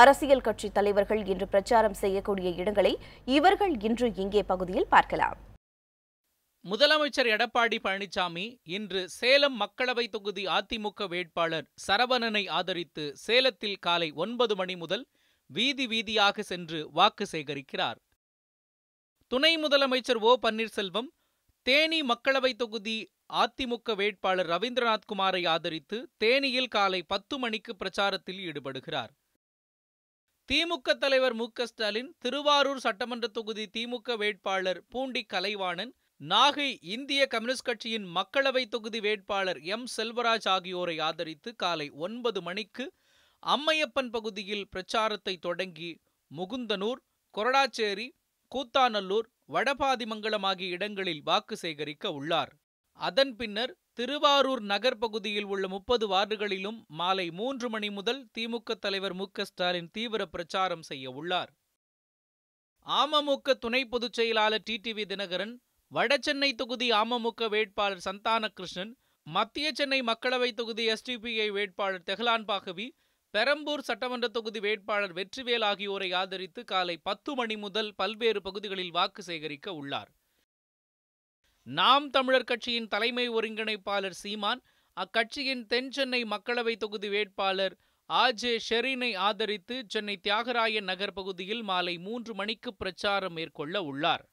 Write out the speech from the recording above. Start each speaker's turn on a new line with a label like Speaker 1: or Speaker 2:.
Speaker 1: அரசியல் கட்சி தலைவர்கள் இன்று பிரச்சாரம் செய்யக்கூடிய இடங்களை இவர்கள் இன்று இங்கே பகுதியில் பார்க்கலாம்.
Speaker 2: முதலமைச்சர் எடப்பாடி பழனிசாமி இன்று சேலம் மக்களவை தொகுதி அதிமுக வேட்பாளர் சரவணனை ஆதரித்து சேலத்தில் காலை ஒன்பது மணி முதல் வீதி வீதியாக சென்று வாக்கு சேகரிக்கிறார். துணை முதலமைச்சர் ஓ பன்னீர்செல்வம் தேனி மக்களவை தொகுதி அதிமுக வேட்பாளர் ரவீந்திரநாத் குமாரை ஆதரித்து தேனியில் காலை பத்து மணிக்கு பிரச்சாரத்தில் ஈடுபடுகிறார். திமுக தலைவர் மு க ஸ்டாலின் திருவாரூர் சட்டமன்ற தொகுதி திமுக வேட்பாளர் பூண்டி கலைவாணன் நாகை இந்திய கம்யூனிஸ்ட் கட்சியின் மக்களவை தொகுதி வேட்பாளர் எம் செல்வராஜ் ஆகியோரை ஆதரித்து காலை ஒன்பது மணிக்கு அம்மையப்பன் பகுதியில் பிரச்சாரத்தை தொடங்கி முகுந்தனூர் கொரடாச்சேரி கூத்தாநல்லூர் வடபாதிமங்கலம் ஆகிய இடங்களில் வாக்கு சேகரிக்க உள்ளார். அதன் பின்னர் திருவாரூர் நகர் பகுதியில் உள்ள முப்பது வார்டுகளிலும் மாலை மூன்று மணி முதல் திமுக தலைவர் மு ஸ்டாலின் தீவிர பிரச்சாரம் செய்ய உள்ளார். அமமுக துணை பொதுச் செயலாளர் டிடிவி தினகரன் வடசென்னை தொகுதி அமமுக வேட்பாளர் சந்தான கிருஷ்ணன் மத்திய சென்னை மக்களவை தொகுதி எஸ்டிபிஐ வேட்பாளர் தெஹ்லான் பாகவி பெரம்பூர் சட்டமன்ற தொகுதி வேட்பாளர் வெற்றிவேல் ஆகியோரை ஆதரித்து காலை பத்து மணி முதல் பல்வேறு பகுதிகளில் வாக்கு சேகரிக்க உள்ளார். நாம் தமிழர் கட்சியின் தலைமை ஒருங்கிணைப்பாளர் சீமான் அக்கட்சியின் தென் சென்னை மக்களவை தொகுதி வேட்பாளர் ஆ. ஷெரீனை ஆதரித்து சென்னை தியாகராய நகர் பகுதியில் மாலை மூன்று மணிக்கு பிரச்சாரம் மேற்கொள்ள உள்ளார்.